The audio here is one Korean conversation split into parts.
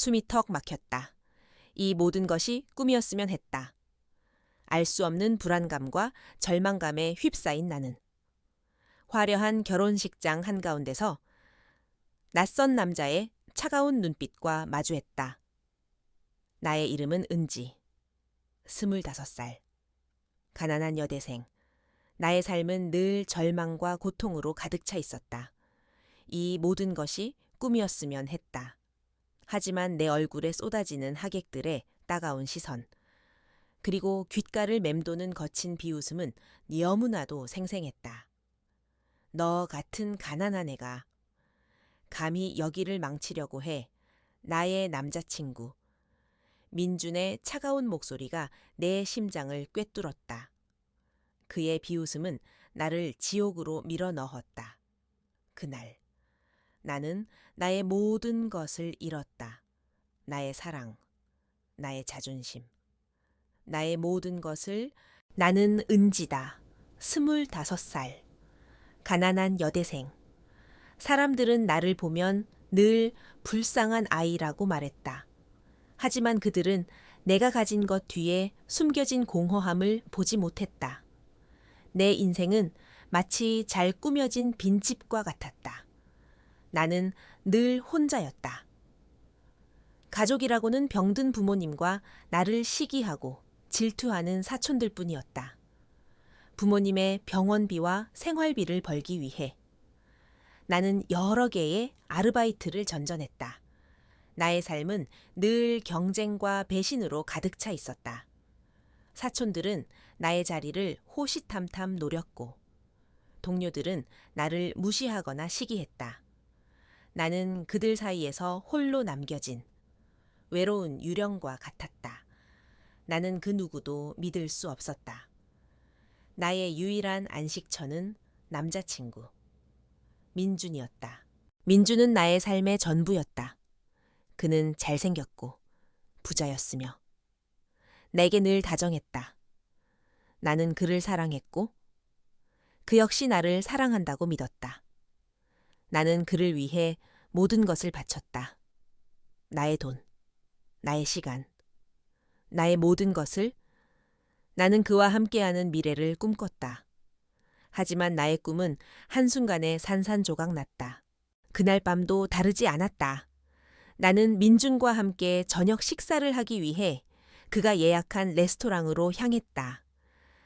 숨이 턱 막혔다. 이 모든 것이 꿈이었으면 했다. 알 수 없는 불안감과 절망감에 휩싸인 나는 화려한 결혼식장 한가운데서 낯선 남자의 차가운 눈빛과 마주했다. 나의 이름은 은지. 스물다섯 살. 가난한 여대생. 나의 삶은 늘 절망과 고통으로 가득 차 있었다. 이 모든 것이 꿈이었으면 했다. 하지만 내 얼굴에 쏟아지는 하객들의 따가운 시선, 그리고 귓가를 맴도는 거친 비웃음은 너무나도 생생했다. 너 같은 가난한 애가 감히 여기를 망치려고 해. 나의 남자친구. 민준의 차가운 목소리가 내 심장을 꿰뚫었다. 그의 비웃음은 나를 지옥으로 밀어 넣었다. 그날 나는 나의 모든 것을 잃었다. 나의 사랑, 나의 자존심, 나의 모든 것을 나는 은지다. 스물다섯 살. 가난한 여대생. 사람들은 나를 보면 늘 불쌍한 아이라고 말했다. 하지만 그들은 내가 가진 것 뒤에 숨겨진 공허함을 보지 못했다. 내 인생은 마치 잘 꾸며진 빈집과 같았다. 나는 늘 혼자였다. 가족이라고는 병든 부모님과 나를 시기하고 질투하는 사촌들 뿐이었다. 부모님의 병원비와 생활비를 벌기 위해 나는 여러 개의 아르바이트를 전전했다. 나의 삶은 늘 경쟁과 배신으로 가득 차 있었다. 사촌들은 나의 자리를 호시탐탐 노렸고, 동료들은 나를 무시하거나 시기했다. 나는 그들 사이에서 홀로 남겨진 외로운 유령과 같았다. 나는 그 누구도 믿을 수 없었다. 나의 유일한 안식처는 남자친구. 민준이었다. 민준은 나의 삶의 전부였다. 그는 잘생겼고 부자였으며 내게 늘 다정했다. 나는 그를 사랑했고 그 역시 나를 사랑한다고 믿었다. 나는 그를 위해 모든 것을 바쳤다. 나의 돈, 나의 시간, 나의 모든 것을 나는 그와 함께하는 미래를 꿈꿨다. 하지만 나의 꿈은 한순간에 산산조각 났다. 그날 밤도 다르지 않았다. 나는 민준과 함께 저녁 식사를 하기 위해 그가 예약한 레스토랑으로 향했다.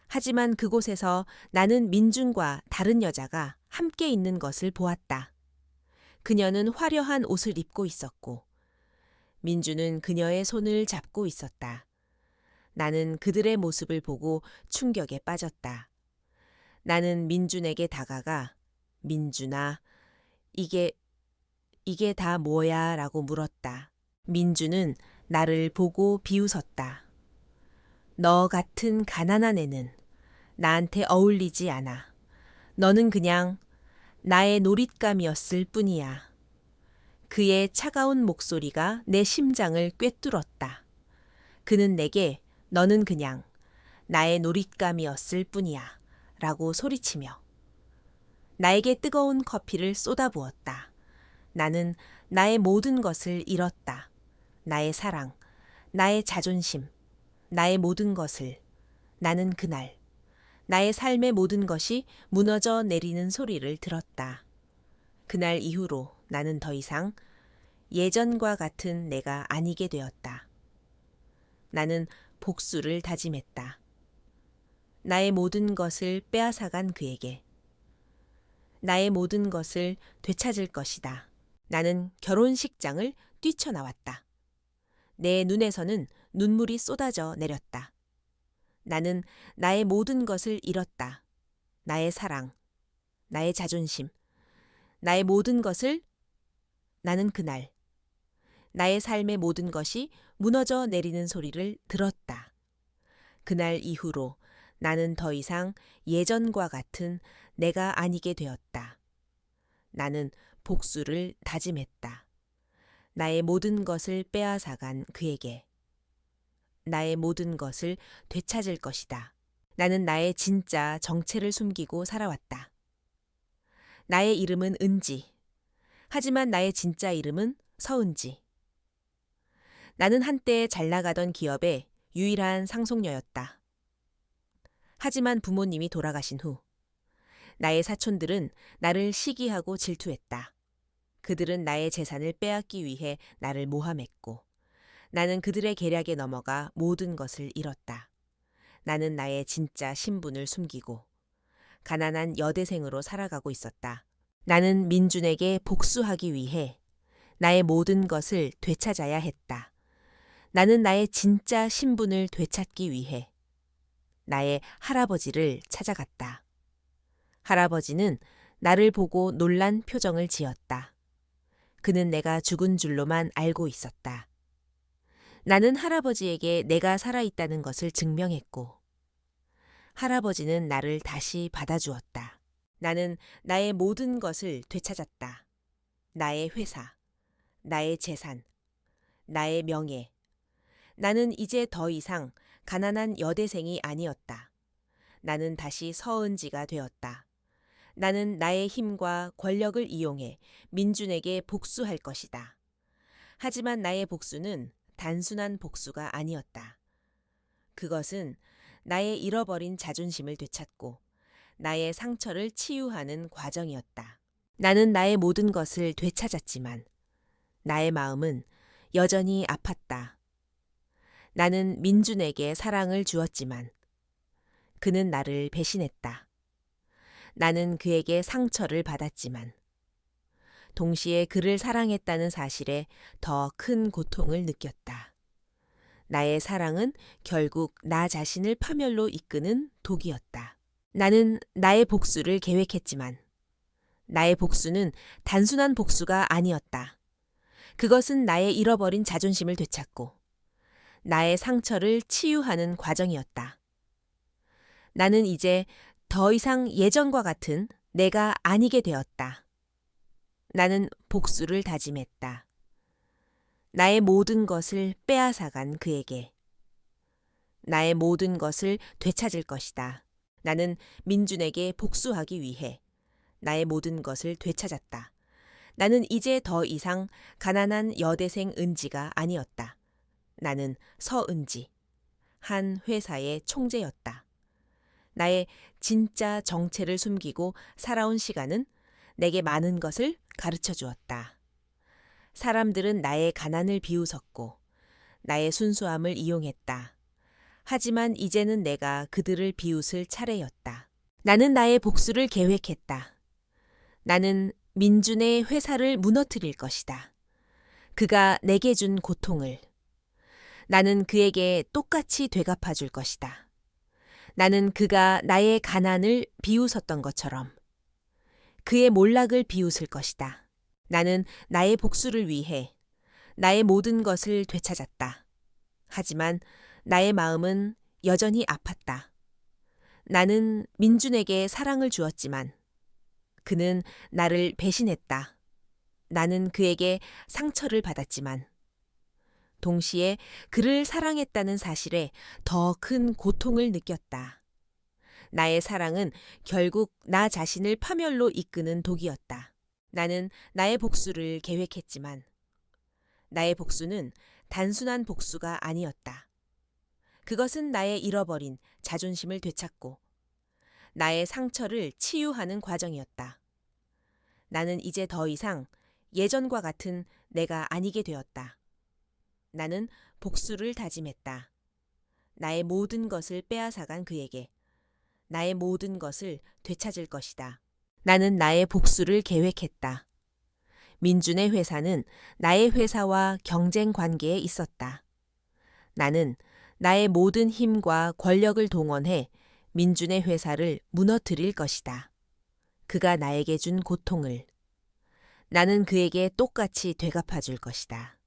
하지만 그곳에서 나는 민준과 다른 여자가 함께 있는 것을 보았다. 그녀는 화려한 옷을 입고 있었고, 민준은 그녀의 손을 잡고 있었다. 나는 그들의 모습을 보고 충격에 빠졌다. 나는 민준에게 다가가 민준아, 이게, 이게 다 뭐야? 라고 물었다. 민준은 나를 보고 비웃었다. 너 같은 가난한 애는 나한테 어울리지 않아. 너는 그냥 나의 놀잇감이었을 뿐이야. 그의 차가운 목소리가 내 심장을 꿰뚫었다. 그는 내게 너는 그냥 나의 놀잇감이었을 뿐이야. 라고 소리치며 나에게 뜨거운 커피를 쏟아부었다. 나는 나의 모든 것을 잃었다. 나의 사랑, 나의 자존심, 나의 모든 것을 나는 그날 나의 삶의 모든 것이 무너져 내리는 소리를 들었다. 그날 이후로 나는 더 이상 예전과 같은 내가 아니게 되었다. 나는 복수를 다짐했다. 나의 모든 것을 빼앗아간 그에게. 나의 모든 것을 되찾을 것이다. 나는 결혼식장을 뛰쳐나왔다. 내 눈에서는 눈물이 쏟아져 내렸다. 나는 나의 모든 것을 잃었다. 나의 사랑, 나의 자존심, 나의 모든 것을 나는 그날 나의 삶의 모든 것이 무너져 내리는 소리를 들었다. 그날 이후로 나는 더 이상 예전과 같은 내가 아니게 되었다. 나는 복수를 다짐했다. 나의 모든 것을 빼앗아간 그에게. 나의 모든 것을 되찾을 것이다. 나는 나의 진짜 정체를 숨기고 살아왔다. 나의 이름은 은지. 하지만 나의 진짜 이름은 서은지. 나는 한때 잘 나가던 기업의 유일한 상속녀였다. 하지만 부모님이 돌아가신 후 나의 사촌들은 나를 시기하고 질투했다. 그들은 나의 재산을 빼앗기 위해 나를 모함했고 나는 그들의 계략에 넘어가 모든 것을 잃었다. 나는 나의 진짜 신분을 숨기고 가난한 여대생으로 살아가고 있었다. 나는 민준에게 복수하기 위해 나의 모든 것을 되찾아야 했다. 나는 나의 진짜 신분을 되찾기 위해 나의 할아버지를 찾아갔다. 할아버지는 나를 보고 놀란 표정을 지었다. 그는 내가 죽은 줄로만 알고 있었다. 나는 할아버지에게 내가 살아있다는 것을 증명했고, 할아버지는 나를 다시 받아주었다. 나는 나의 모든 것을 되찾았다. 나의 회사, 나의 재산, 나의 명예. 나는 이제 더 이상 가난한 여대생이 아니었다. 나는 다시 서은지가 되었다. 나는 나의 힘과 권력을 이용해 민준에게 복수할 것이다. 하지만 나의 복수는 단순한 복수가 아니었다. 그것은 나의 잃어버린 자존심을 되찾고 나의 상처를 치유하는 과정이었다. 나는 나의 모든 것을 되찾았지만 나의 마음은 여전히 아팠다. 나는 민준에게 사랑을 주었지만 그는 나를 배신했다. 나는 그에게 상처를 받았지만 동시에 그를 사랑했다는 사실에 더 큰 고통을 느꼈다. 나의 사랑은 결국 나 자신을 파멸로 이끄는 독이었다. 나는 나의 복수를 계획했지만 나의 복수는 단순한 복수가 아니었다. 그것은 나의 잃어버린 자존심을 되찾고 나의 상처를 치유하는 과정이었다. 나는 이제 더 이상 예전과 같은 내가 아니게 되었다. 나는 복수를 다짐했다. 나의 모든 것을 빼앗아간 그에게. 나의 모든 것을 되찾을 것이다. 나는 민준에게 복수하기 위해 나의 모든 것을 되찾았다. 나는 이제 더 이상 가난한 여대생 은지가 아니었다. 나는 서은지, 한 회사의 총재였다. 나의 진짜 정체를 숨기고 살아온 시간은 내게 많은 것을 가르쳐 주었다. 사람들은 나의 가난을 비웃었고 나의 순수함을 이용했다. 하지만 이제는 내가 그들을 비웃을 차례였다. 나는 나의 복수를 계획했다. 나는 민준의 회사를 무너뜨릴 것이다. 그가 내게 준 고통을. 나는 그에게 똑같이 되갚아 줄 것이다. 나는 그가 나의 가난을 비웃었던 것처럼 그의 몰락을 비웃을 것이다. 나는 나의 복수를 위해 나의 모든 것을 되찾았다. 하지만 나의 마음은 여전히 아팠다. 나는 민준에게 사랑을 주었지만 그는 나를 배신했다. 나는 그에게 상처를 받았지만 동시에 그를 사랑했다는 사실에 더 큰 고통을 느꼈다. 나의 사랑은 결국 나 자신을 파멸로 이끄는 독이었다. 나는 나의 복수를 계획했지만 나의 복수는 단순한 복수가 아니었다. 그것은 나의 잃어버린 자존심을 되찾고 나의 상처를 치유하는 과정이었다. 나는 이제 더 이상 예전과 같은 내가 아니게 되었다. 나는 복수를 다짐했다. 나의 모든 것을 빼앗아간 그에게 나의 모든 것을 되찾을 것이다. 나는 나의 복수를 계획했다. 민준의 회사는 나의 회사와 경쟁 관계에 있었다. 나는 나의 모든 힘과 권력을 동원해 민준의 회사를 무너뜨릴 것이다. 그가 나에게 준 고통을. 나는 그에게 똑같이 되갚아 줄 것이다.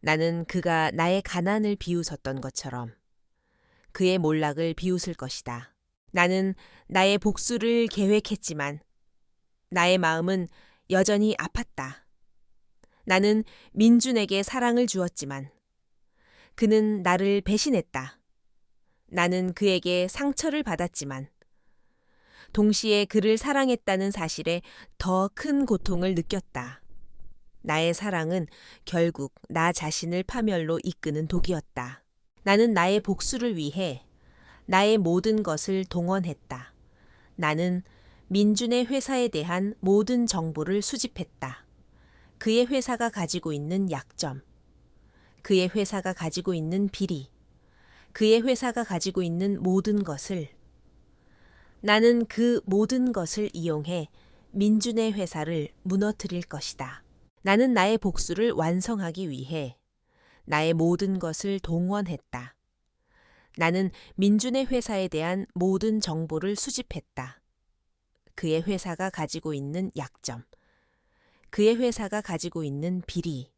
나는 그가 나의 가난을 비웃었던 것처럼 그의 몰락을 비웃을 것이다. 나는 나의 복수를 계획했지만 나의 마음은 여전히 아팠다. 나는 민준에게 사랑을 주었지만 그는 나를 배신했다. 나는 그에게 상처를 받았지만 동시에 그를 사랑했다는 사실에 더 큰 고통을 느꼈다. 나의 사랑은 결국 나 자신을 파멸로 이끄는 독이었다. 나는 나의 복수를 위해 나의 모든 것을 동원했다. 나는 민준의 회사에 대한 모든 정보를 수집했다. 그의 회사가 가지고 있는 약점, 그의 회사가 가지고 있는 비리, 그의 회사가 가지고 있는 모든 것을 나는 그 모든 것을 이용해 민준의 회사를 무너뜨릴 것이다. 나는 나의 복수를 완성하기 위해 나의 모든 것을 동원했다. 나는 민준의 회사에 대한 모든 정보를 수집했다. 그의 회사가 가지고 있는 약점, 그의 회사가 가지고 있는 비리,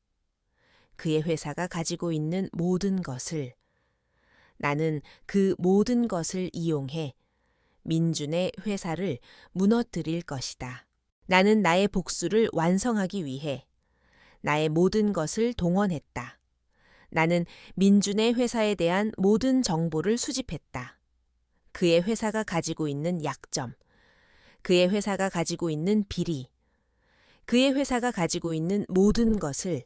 그의 회사가 가지고 있는 모든 것을 나는 그 모든 것을 이용해 민준의 회사를 무너뜨릴 것이다. 나는 나의 복수를 완성하기 위해 나의 모든 것을 동원했다. 나는 민준의 회사에 대한 모든 정보를 수집했다. 그의 회사가 가지고 있는 약점, 그의 회사가 가지고 있는 비리, 그의 회사가 가지고 있는 모든 것을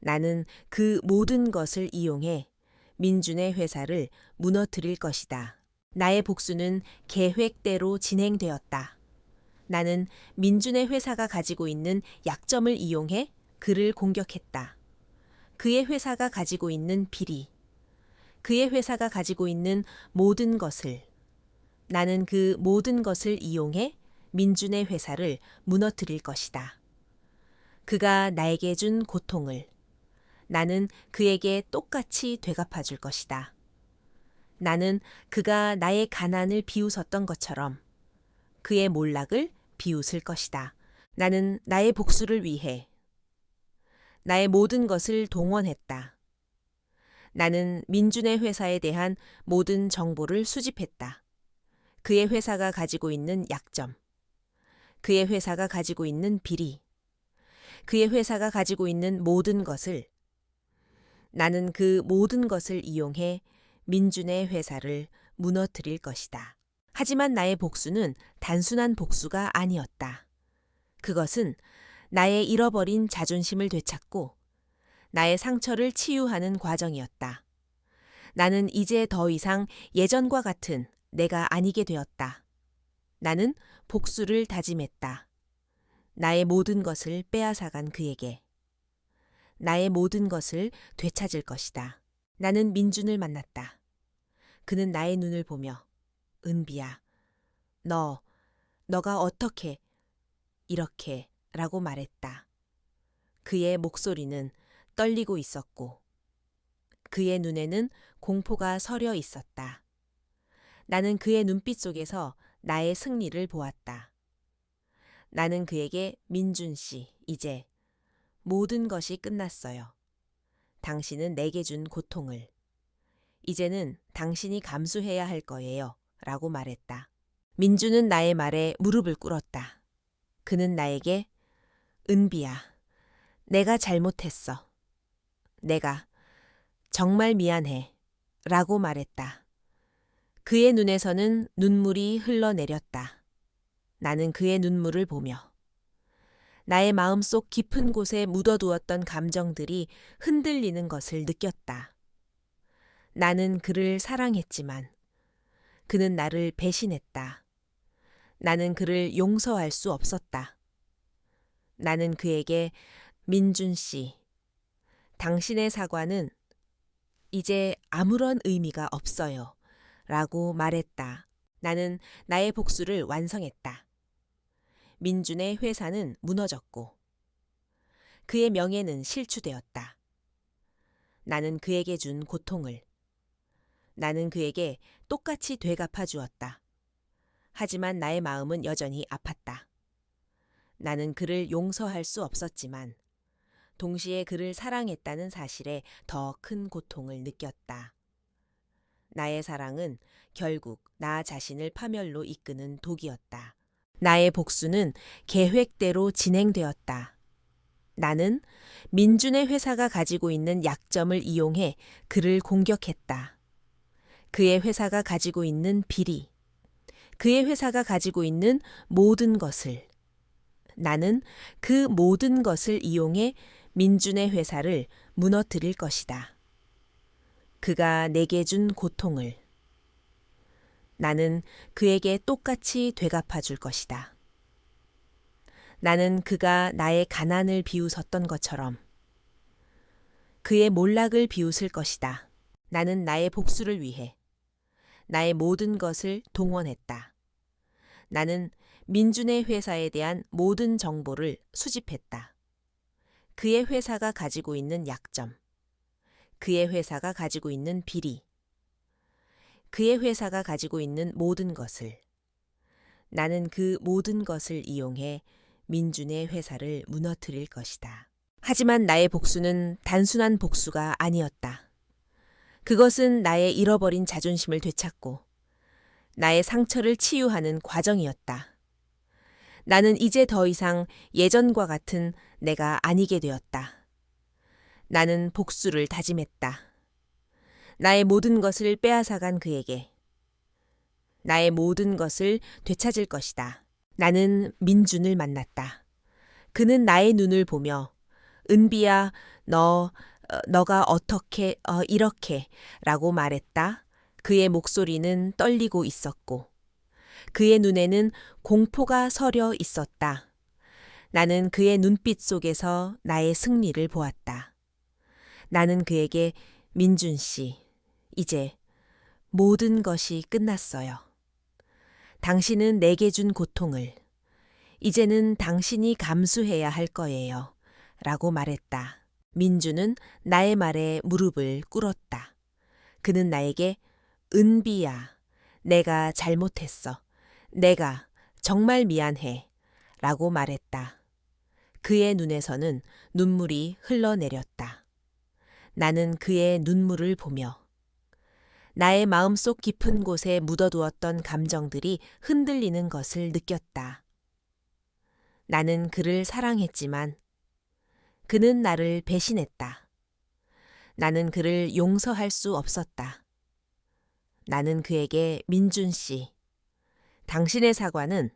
나는 그 모든 것을 이용해 민준의 회사를 무너뜨릴 것이다. 나의 복수는 계획대로 진행되었다. 나는 민준의 회사가 가지고 있는 약점을 이용해 그를 공격했다. 그의 회사가 가지고 있는 비리, 그의 회사가 가지고 있는 모든 것을 나는 그 모든 것을 이용해 민준의 회사를 무너뜨릴 것이다. 그가 나에게 준 고통을 나는 그에게 똑같이 되갚아 줄 것이다. 나는 그가 나의 가난을 비웃었던 것처럼 그의 몰락을 비웃을 것이다. 나는 나의 복수를 위해 나의 모든 것을 동원했다. 나는 민준의 회사에 대한 모든 정보를 수집했다. 그의 회사가 가지고 있는 약점, 그의 회사가 가지고 있는 비리, 그의 회사가 가지고 있는 모든 것을 나는 그 모든 것을 이용해 민준의 회사를 무너뜨릴 것이다. 하지만 나의 복수는 단순한 복수가 아니었다. 그것은 나의 잃어버린 자존심을 되찾고 나의 상처를 치유하는 과정이었다. 나는 이제 더 이상 예전과 같은 내가 아니게 되었다. 나는 복수를 다짐했다. 나의 모든 것을 빼앗아간 그에게. 나의 모든 것을 되찾을 것이다. 나는 민준을 만났다. 그는 나의 눈을 보며 은비야, 너, 너가 어떻게 이렇게 라고 말했다. 그의 목소리는 떨리고 있었고 그의 눈에는 공포가 서려 있었다. 나는 그의 눈빛 속에서 나의 승리를 보았다. 나는 그에게 민준 씨, 이제 모든 것이 끝났어요. 당신은 내게 준 고통을. 이제는 당신이 감수해야 할 거예요. 라고 말했다. 민주는 나의 말에 무릎을 꿇었다. 그는 나에게 은비야, 내가 잘못했어. 내가 정말 미안해. 라고 말했다. 그의 눈에서는 눈물이 흘러내렸다. 나는 그의 눈물을 보며 나의 마음속 깊은 곳에 묻어두었던 감정들이 흔들리는 것을 느꼈다. 나는 그를 사랑했지만 그는 나를 배신했다. 나는 그를 용서할 수 없었다. 나는 그에게 민준 씨, 당신의 사과는 이제 아무런 의미가 없어요. 라고 말했다. 나는 나의 복수를 완성했다. 민준의 회사는 무너졌고 그의 명예는 실추되었다. 나는 그에게 준 고통을 나는 그에게 똑같이 되갚아 주었다. 하지만 나의 마음은 여전히 아팠다. 나는 그를 용서할 수 없었지만 동시에 그를 사랑했다는 사실에 더 큰 고통을 느꼈다. 나의 사랑은 결국 나 자신을 파멸로 이끄는 독이었다. 나의 복수는 계획대로 진행되었다. 나는 민준의 회사가 가지고 있는 약점을 이용해 그를 공격했다. 그의 회사가 가지고 있는 비리, 그의 회사가 가지고 있는 모든 것을 나는 그 모든 것을 이용해 민준의 회사를 무너뜨릴 것이다. 그가 내게 준 고통을 나는 그에게 똑같이 되갚아 줄 것이다. 나는 그가 나의 가난을 비웃었던 것처럼 그의 몰락을 비웃을 것이다. 나는 나의 복수를 위해 나의 모든 것을 동원했다. 나는 민준의 회사에 대한 모든 정보를 수집했다. 그의 회사가 가지고 있는 약점, 그의 회사가 가지고 있는 비리, 그의 회사가 가지고 있는 모든 것을 나는 그 모든 것을 이용해 민준의 회사를 무너뜨릴 것이다. 하지만 나의 복수는 단순한 복수가 아니었다. 그것은 나의 잃어버린 자존심을 되찾고 나의 상처를 치유하는 과정이었다. 나는 이제 더 이상 예전과 같은 내가 아니게 되었다. 나는 복수를 다짐했다. 나의 모든 것을 빼앗아간 그에게 나의 모든 것을 되찾을 것이다. 나는 민준을 만났다. 그는 나의 눈을 보며 은비야 너 어, 너가 어떻게 어, 이렇게라고 말했다. 그의 목소리는 떨리고 있었고 그의 눈에는 공포가 서려 있었다. 나는 그의 눈빛 속에서 나의 승리를 보았다. 나는 그에게 민준 씨, 이제 모든 것이 끝났어요. 당신은 내게 준 고통을 이제는 당신이 감수해야 할 거예요. 라고 말했다. 민주는 나의 말에 무릎을 꿇었다. 그는 나에게 은비야, 내가 잘못했어. 내가 정말 미안해. 라고 말했다. 그의 눈에서는 눈물이 흘러내렸다. 나는 그의 눈물을 보며 나의 마음속 깊은 곳에 묻어두었던 감정들이 흔들리는 것을 느꼈다. 나는 그를 사랑했지만 그는 나를 배신했다. 나는 그를 용서할 수 없었다. 나는 그에게 민준 씨, 당신의 사과는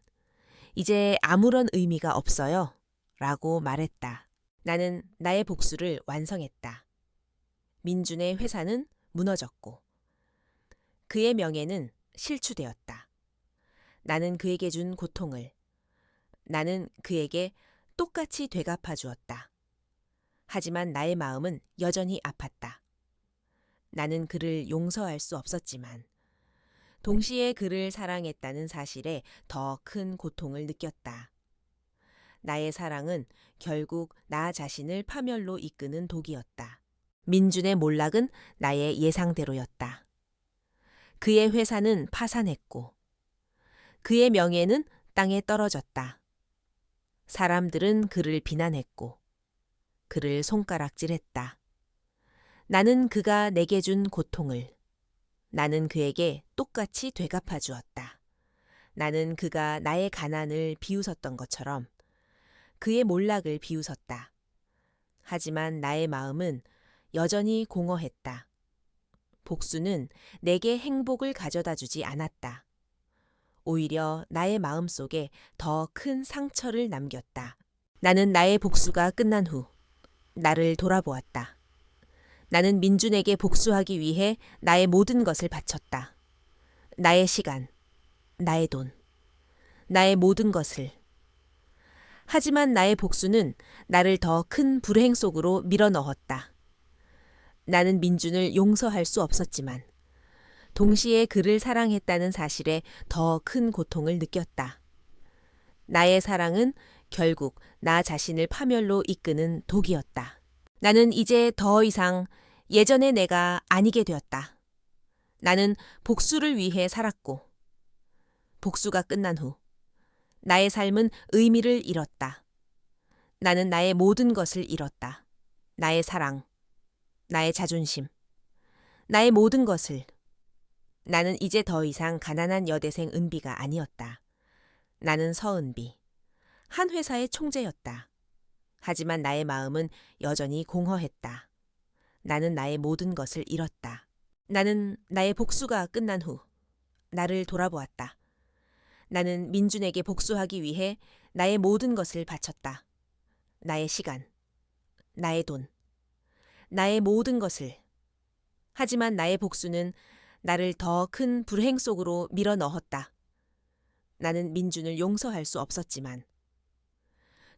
이제 아무런 의미가 없어요. 라고 말했다. 나는 나의 복수를 완성했다. 민준의 회사는 무너졌고, 그의 명예는 실추되었다. 나는 그에게 준 고통을, 나는 그에게 똑같이 되갚아 주었다. 하지만 나의 마음은 여전히 아팠다. 나는 그를 용서할 수 없었지만, 동시에 그를 사랑했다는 사실에 더 큰 고통을 느꼈다. 나의 사랑은 결국 나 자신을 파멸로 이끄는 독이었다. 민준의 몰락은 나의 예상대로였다. 그의 회사는 파산했고, 그의 명예는 땅에 떨어졌다. 사람들은 그를 비난했고, 그를 손가락질했다. 나는 그가 내게 준 고통을, 나는 그에게 똑같이 되갚아 주었다. 나는 그가 나의 가난을 비웃었던 것처럼 그의 몰락을 비웃었다. 하지만 나의 마음은 여전히 공허했다. 복수는 내게 행복을 가져다 주지 않았다. 오히려 나의 마음 속에 더 큰 상처를 남겼다. 나는 나의 복수가 끝난 후 나를 돌아보았다. 나는 민준에게 복수하기 위해 나의 모든 것을 바쳤다. 나의 시간, 나의 돈, 나의 모든 것을. 하지만 나의 복수는 나를 더 큰 불행 속으로 밀어 넣었다. 나는 민준을 용서할 수 없었지만, 동시에 그를 사랑했다는 사실에 더 큰 고통을 느꼈다. 나의 사랑은 결국 나 자신을 파멸로 이끄는 독이었다. 나는 이제 더 이상 예전의 내가 아니게 되었다. 나는 복수를 위해 살았고, 복수가 끝난 후, 나의 삶은 의미를 잃었다. 나는 나의 모든 것을 잃었다. 나의 사랑, 나의 자존심, 나의 모든 것을. 나는 이제 더 이상 가난한 여대생 은비가 아니었다. 나는 서은비, 한 회사의 총재였다. 하지만 나의 마음은 여전히 공허했다. 나는 나의 모든 것을 잃었다. 나는 나의 복수가 끝난 후 나를 돌아보았다. 나는 민준에게 복수하기 위해 나의 모든 것을 바쳤다. 나의 시간, 나의 돈, 나의 모든 것을. 하지만 나의 복수는 나를 더 큰 불행 속으로 밀어 넣었다. 나는 민준을 용서할 수 없었지만,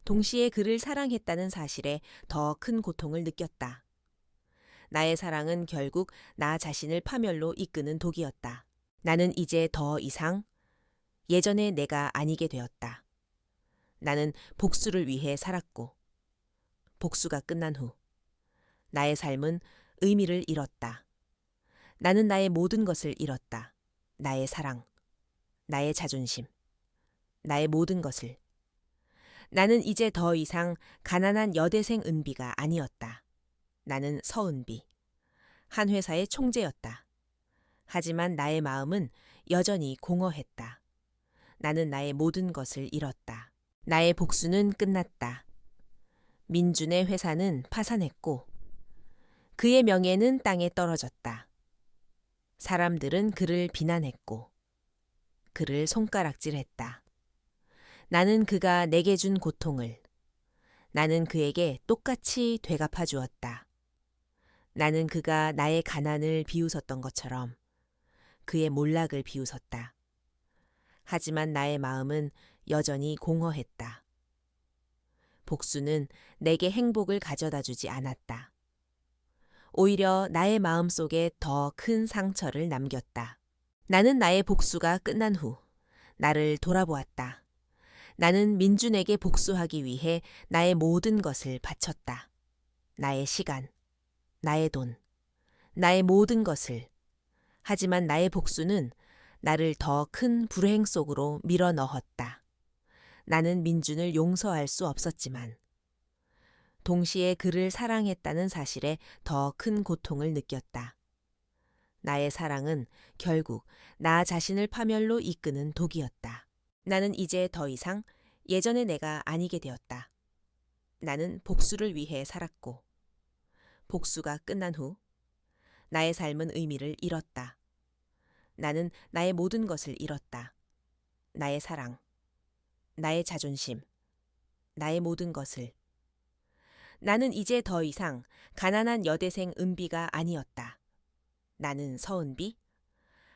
동시에 그를 사랑했다는 사실에 더 큰 고통을 느꼈다. 나의 사랑은 결국 나 자신을 파멸로 이끄는 독이었다. 나는 이제 더 이상 예전의 내가 아니게 되었다. 나는 복수를 위해 살았고, 복수가 끝난 후, 나의 삶은 의미를 잃었다. 나는 나의 모든 것을 잃었다. 나의 사랑, 나의 자존심, 나의 모든 것을. 나는 이제 더 이상 가난한 여대생 은비가 아니었다. 나는 서은비, 한 회사의 총재였다. 하지만 나의 마음은 여전히 공허했다. 나는 나의 모든 것을 잃었다. 나의 복수는 끝났다. 민준의 회사는 파산했고, 그의 명예는 땅에 떨어졌다. 사람들은 그를 비난했고, 그를 손가락질했다. 나는 그가 내게 준 고통을, 나는 그에게 똑같이 되갚아 주었다. 나는 그가 나의 가난을 비웃었던 것처럼 그의 몰락을 비웃었다. 하지만 나의 마음은 여전히 공허했다. 복수는 내게 행복을 가져다 주지 않았다. 오히려 나의 마음 속에 더 큰 상처를 남겼다. 나는 나의 복수가 끝난 후 나를 돌아보았다. 나는 민준에게 복수하기 위해 나의 모든 것을 바쳤다. 나의 시간, 나의 돈, 나의 모든 것을. 하지만 나의 복수는 나를 더 큰 불행 속으로 밀어 넣었다. 나는 민준을 용서할 수 없었지만, 동시에 그를 사랑했다는 사실에 더 큰 고통을 느꼈다. 나의 사랑은 결국 나 자신을 파멸로 이끄는 독이었다. 나는 이제 더 이상 예전의 내가 아니게 되었다. 나는 복수를 위해 살았고, 복수가 끝난 후, 나의 삶은 의미를 잃었다. 나는 나의 모든 것을 잃었다. 나의 사랑, 나의 자존심, 나의 모든 것을. 나는 이제 더 이상 가난한 여대생 은비가 아니었다. 나는 서은비,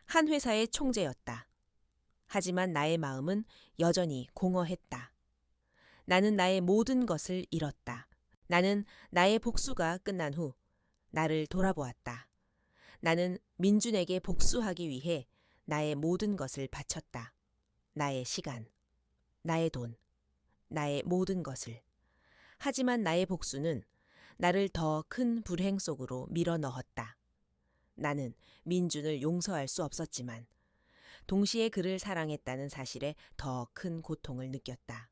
한 회사의 총재였다. 하지만 나의 마음은 여전히 공허했다. 나는 나의 모든 것을 잃었다. 나는 나의 복수가 끝난 후 나를 돌아보았다. 나는 민준에게 복수하기 위해 나의 모든 것을 바쳤다. 나의 시간, 나의 돈, 나의 모든 것을. 하지만 나의 복수는 나를 더 큰 불행 속으로 밀어 넣었다. 나는 민준을 용서할 수 없었지만 동시에 그를 사랑했다는 사실에 더 큰 고통을 느꼈다.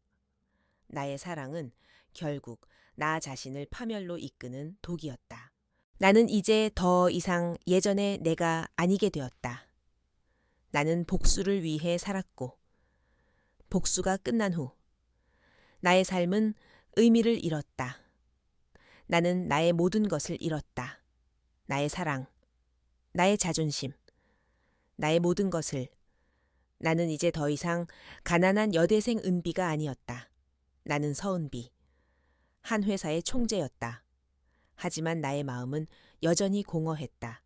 나의 사랑은 결국 나 자신을 파멸로 이끄는 독이었다. 나는 이제 더 이상 예전의 내가 아니게 되었다. 나는 복수를 위해 살았고, 복수가 끝난 후, 나의 삶은 의미를 잃었다. 나는 나의 모든 것을 잃었다. 나의 사랑, 나의 자존심, 나의 모든 것을. 나는 이제 더 이상 가난한 여대생 은비가 아니었다. 나는 서은비, 한 회사의 총재였다. 하지만 나의 마음은 여전히 공허했다.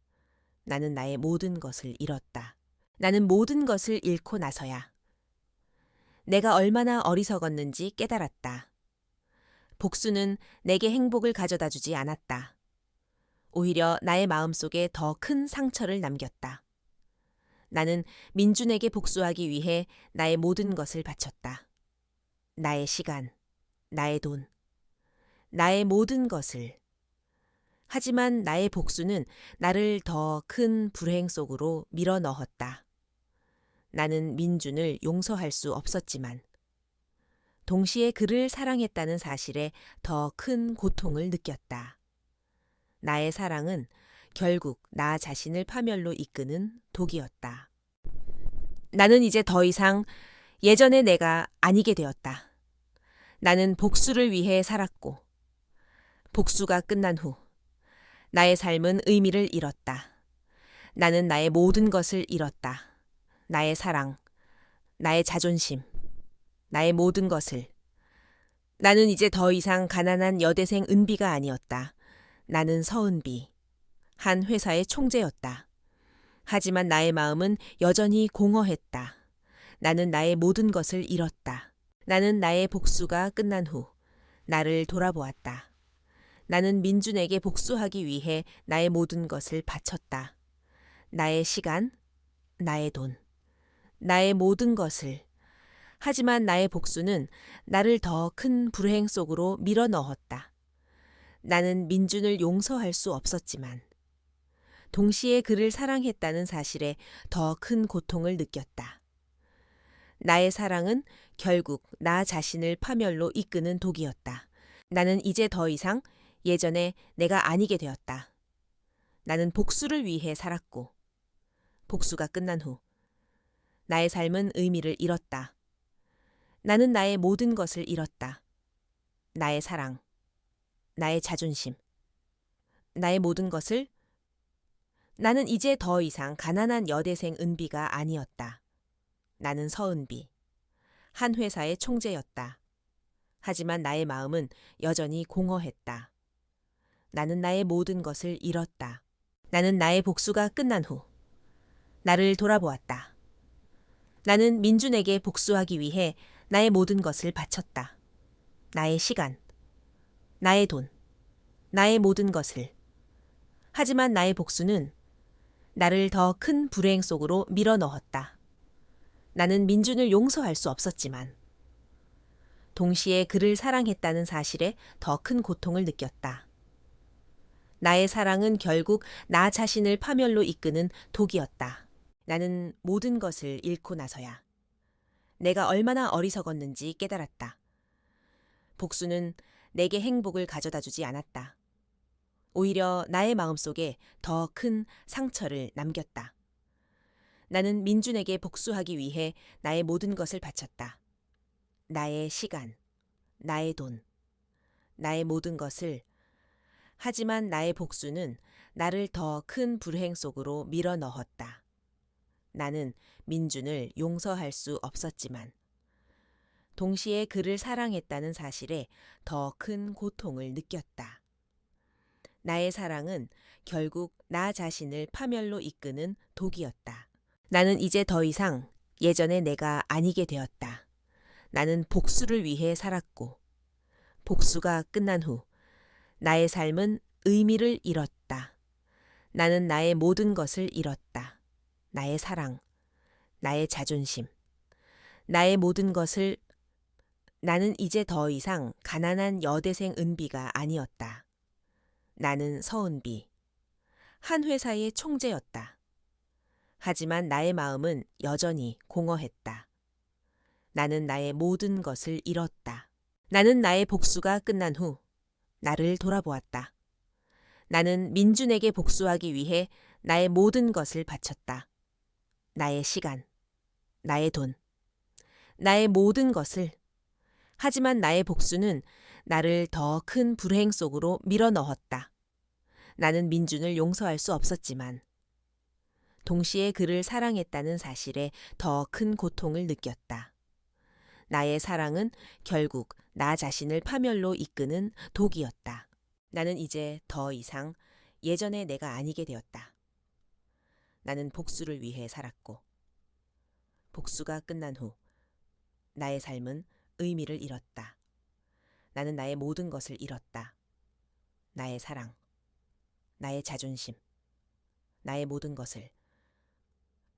나는 나의 모든 것을 잃었다. 나는 모든 것을 잃고 나서야 내가 얼마나 어리석었는지 깨달았다. 복수는 내게 행복을 가져다 주지 않았다. 오히려 나의 마음 속에 더 큰 상처를 남겼다. 나는 민준에게 복수하기 위해 나의 모든 것을 바쳤다. 나의 시간, 나의 돈, 나의 모든 것을. 하지만 나의 복수는 나를 더 큰 불행 속으로 밀어 넣었다. 나는 민준을 용서할 수 없었지만, 동시에 그를 사랑했다는 사실에 더 큰 고통을 느꼈다. 나의 사랑은 결국 나 자신을 파멸로 이끄는 독이었다. 나는 이제 더 이상 예전의 내가 아니게 되었다. 나는 복수를 위해 살았고, 복수가 끝난 후, 나의 삶은 의미를 잃었다. 나는 나의 모든 것을 잃었다. 나의 사랑, 나의 자존심, 나의 모든 것을. 나는 이제 더 이상 가난한 여대생 은비가 아니었다. 나는 서은비, 한 회사의 총재였다. 하지만 나의 마음은 여전히 공허했다. 나는 나의 모든 것을 잃었다. 나는 나의 복수가 끝난 후 나를 돌아보았다. 나는 민준에게 복수하기 위해 나의 모든 것을 바쳤다. 나의 시간, 나의 돈, 나의 모든 것을. 하지만 나의 복수는 나를 더 큰 불행 속으로 밀어 넣었다. 나는 민준을 용서할 수 없었지만, 동시에 그를 사랑했다는 사실에 더 큰 고통을 느꼈다. 나의 사랑은 결국 나 자신을 파멸로 이끄는 독이었다. 나는 이제 더 이상 예전에 내가 아니게 되었다. 나는 복수를 위해 살았고, 복수가 끝난 후, 나의 삶은 의미를 잃었다. 나는 나의 모든 것을 잃었다. 나의 사랑, 나의 자존심, 나의 모든 것을 나는 이제 더 이상 가난한 여대생 은비가 아니었다. 나는 서은비, 한 회사의 총재였다. 하지만 나의 마음은 여전히 공허했다. 나는 나의 모든 것을 잃었다. 나는 나의 복수가 끝난 후 나를 돌아보았다. 나는 민준에게 복수하기 위해 나의 모든 것을 바쳤다. 나의 시간, 나의 돈, 나의 모든 것을. 하지만 나의 복수는 나를 더 큰 불행 속으로 밀어 넣었다. 나는 민준을 용서할 수 없었지만, 동시에 그를 사랑했다는 사실에 더 큰 고통을 느꼈다. 나의 사랑은 결국 나 자신을 파멸로 이끄는 독이었다. 나는 모든 것을 잃고 나서야 내가 얼마나 어리석었는지 깨달았다. 복수는 내게 행복을 가져다 주지 않았다. 오히려 나의 마음속에 더 큰 상처를 남겼다. 나는 민준에게 복수하기 위해 나의 모든 것을 바쳤다. 나의 시간, 나의 돈, 나의 모든 것을 하지만 나의 복수는 나를 더 큰 불행 속으로 밀어 넣었다. 나는 민준을 용서할 수 없었지만, 동시에 그를 사랑했다는 사실에 더 큰 고통을 느꼈다. 나의 사랑은 결국 나 자신을 파멸로 이끄는 독이었다. 나는 이제 더 이상 예전의 내가 아니게 되었다. 나는 복수를 위해 살았고, 복수가 끝난 후 나의 삶은 의미를 잃었다. 나는 나의 모든 것을 잃었다. 나의 사랑, 나의 자존심, 나의 모든 것을 나는 이제 더 이상 가난한 여대생 은비가 아니었다. 나는 서은비, 한 회사의 총재였다. 하지만 나의 마음은 여전히 공허했다. 나는 나의 모든 것을 잃었다. 나는 나의 복수가 끝난 후 나를 돌아보았다. 나는 민준에게 복수하기 위해 나의 모든 것을 바쳤다. 나의 시간, 나의 돈, 나의 모든 것을. 하지만 나의 복수는 나를 더 큰 불행 속으로 밀어 넣었다. 나는 민준을 용서할 수 없었지만, 동시에 그를 사랑했다는 사실에 더 큰 고통을 느꼈다. 나의 사랑은 결국 나 자신을 파멸로 이끄는 독이었다. 나는 이제 더 이상 예전의 내가 아니게 되었다. 나는 복수를 위해 살았고, 복수가 끝난 후 나의 삶은 의미를 잃었다. 나는 나의 모든 것을 잃었다. 나의 사랑, 나의 자존심, 나의 모든 것을.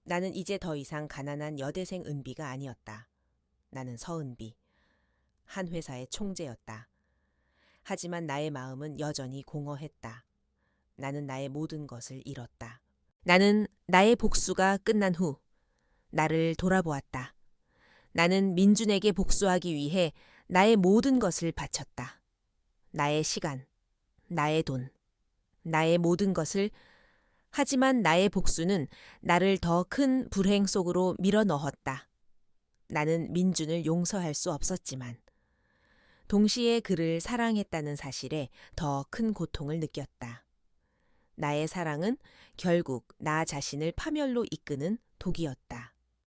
나는 이제 더 이상 가난한 여대생 은비가 아니었다. 나는 서은비. 한 회사의 총재였다. 하지만 나의 마음은 여전히 공허했다. 나는 나의 모든 것을 잃었다. 나는 나의 복수가 끝난 후 나를 돌아보았다. 나는 민준에게 복수하기 위해 나의 모든 것을 바쳤다. 나의 시간, 나의 돈, 나의 모든 것을 하지만 나의 복수는 나를 더 큰 불행 속으로 밀어 넣었다. 나는 민준을 용서할 수 없었지만 동시에 그를 사랑했다는 사실에 더 큰 고통을 느꼈다. 나의 사랑은 결국 나 자신을 파멸로 이끄는 독이었다.